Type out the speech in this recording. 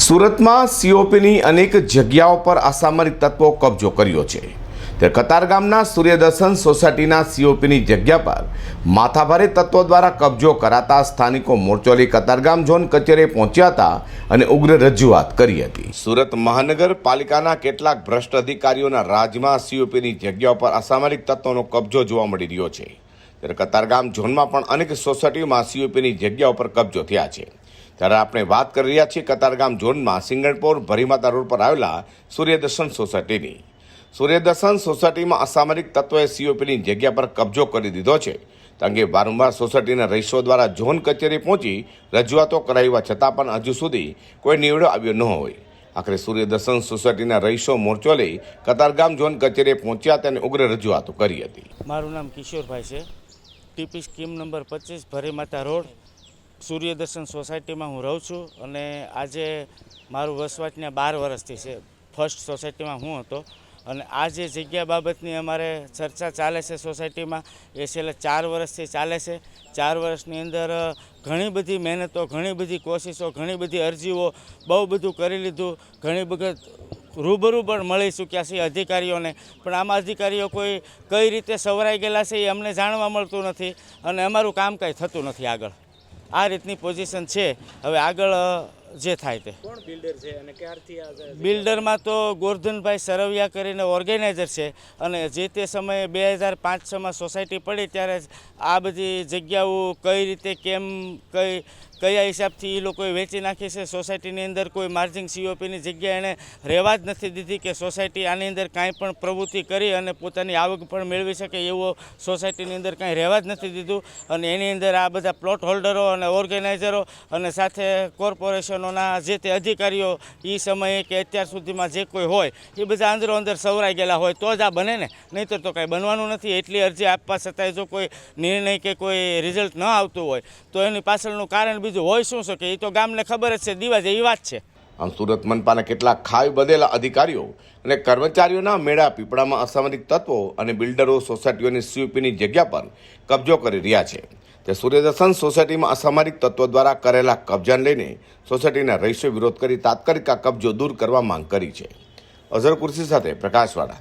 સુરતમાં સીઓપીની અનેક જગ્યાઓ પર અસામરિક તત્વો કબજો કર્યો છે. ત્યારે કતારગામના સૂર્યદર્શન સોસાયટીના સીઓપીની જગ્યા પર માથાભારે તત્વો દ્વારા કબજો કરાતા સ્થાનિકો મોરચોલી કતારગામ ઝોન કચેરીએ પહોંચ્યા હતા અને ઉગ્ર રજૂઆત કરી હતી. સુરત મહાનગરપાલિકાના કેટલાક ભ્રષ્ટ અધિકારીઓના રાજમાં સીઓપીની જગ્યાઓ પર અસામરિક તત્વોનો કબજો જોવા મળી રહ્યો છે. ત્યારે કતારગામ ઝોનમાં પણ અનેક સોસાયટીઓમાં સીઓપીની જગ્યાઓ પર કબજો થયા છે. ત્યારે આપણે વાત કરી રહ્યા છીએ કતારગામ ઝોનમાં સિંગણપોર ભરીમાતા રોડ પર આવેલા સૂર્યદર્શન સોસાયટીની. સૂર્યદર્શન સોસાયટીમાં અસામરિક તત્વોએ સીઓપીની જગ્યા પર કબજો કરી દીધો છે. તે અંગે વારંવાર સોસાયટીના રહીશો દ્વારા ઝોન કચેરી પહોંચી રજૂઆતો કરાવ્યા છતાં પણ હજુ સુધી કોઈ નિવડો આવ્યો ન હોય. આખરે સૂર્યદર્શન સોસાયટીના રહીશો મોરચો લઈ કતારગામ ઝોન કચેરીએ પહોંચ્યા તેને ઉગ્ર રજૂઆતો કરી હતી. મારું નામ કિશોરભાઈ છે. ટીપી સ્કીમ નંબર પચીસ ભરીમાતા રોડ સૂર્યદર્શન સોસાયટીમાં હું રહું છું અને આજે મારું વસવાટ ત્યાં બાર વર્ષથી છે. ફર્સ્ટ સોસાયટીમાં હું હતો અને આ જે જગ્યા બાબતની અમારે ચર્ચા ચાલે છે સોસાયટીમાં એ છેલ્લા ચાર વર્ષથી ચાલે છે. ચાર વર્ષની અંદર ઘણી બધી મહેનતો, ઘણી બધી કોશિશો, ઘણી બધી અરજીઓ બહુ બધું કરી લીધું. ઘણી વખત રૂબરૂ પણ મળી ચૂક્યા છે અધિકારીઓને. પણ આમાં અધિકારીઓ કોઈ કઈ રીતે સવરાઈ ગયેલા છે એ અમને જાણવા મળતું નથી અને અમારું કામ કાંઈ થતું નથી આગળ. આ રીતની પોઝિશન છે. હવે આગળ જે થાય તે. કોણ બિલ્ડર છે અને ક્યારથી આ બિલ્ડરમાં તો ગોરધનભાઈ સરવિયા કરીને ઓર્ગેનાઇઝર છે અને જે તે સમયે બે હજાર પાંચ છમાં સોસાયટી પડી ત્યારે આ બધી જગ્યાઓ કઈ રીતે કેમ કઈ કયા હિસાબથી એ લોકોએ વેચી નાખી છે? સોસાયટીની અંદર કોઈ માર્જિંગ સીઓપીની જગ્યા એણે રહેવા જ નથી દીધી કે સોસાયટી આની અંદર કાંઈ પણ પ્રવૃત્તિ કરી અને પોતાની આવક પણ મેળવી શકે એવો સોસાયટીની અંદર કાંઈ રહેવા જ નથી દીધું. અને એની અંદર આ બધા પ્લોટ હોલ્ડરો અને ઓર્ગેનાઇઝરો અને સાથે કોર્પોરેશનોના જે તે અધિકારીઓ એ સમયે કે અત્યાર સુધીમાં જે કોઈ હોય એ બધા અંદરો અંદર સવરાઈ ગયેલા હોય, તો જ આ બને ને. નહીંતર તો કાંઈ બનવાનું નથી. એટલી અરજી આપવા છતાંય જો કોઈ નિર્ણય કે કોઈ રિઝલ્ટ ન આવતું હોય, તો એની પાછળનું કારણ બીજું હોય શું શકે? એ તો ગામને ખબર જ છે, દીવા એવી વાત છે. આમ સુરત મનપાના કેટલાક ખાઈ બધેલા અધિકારીઓ અને કર્મચારીઓના મેળા પીપળામાં અસામાજિક તત્વો અને બિલ્ડરો સોસાયટીઓની સીયુપીની જગ્યા પર કબજો કરી રહ્યા છે. તે સૂર્યદર્શન સોસાયટીમાં અસામાજિક તત્વો દ્વારા કરેલા કબજાને લઈને સોસાયટીના રહીશો વિરોધ કરી તાત્કાલિક આ કબજો દૂર કરવા માંગ કરી છે. અઝર કુર્સી સાથે પ્રકાશવાળા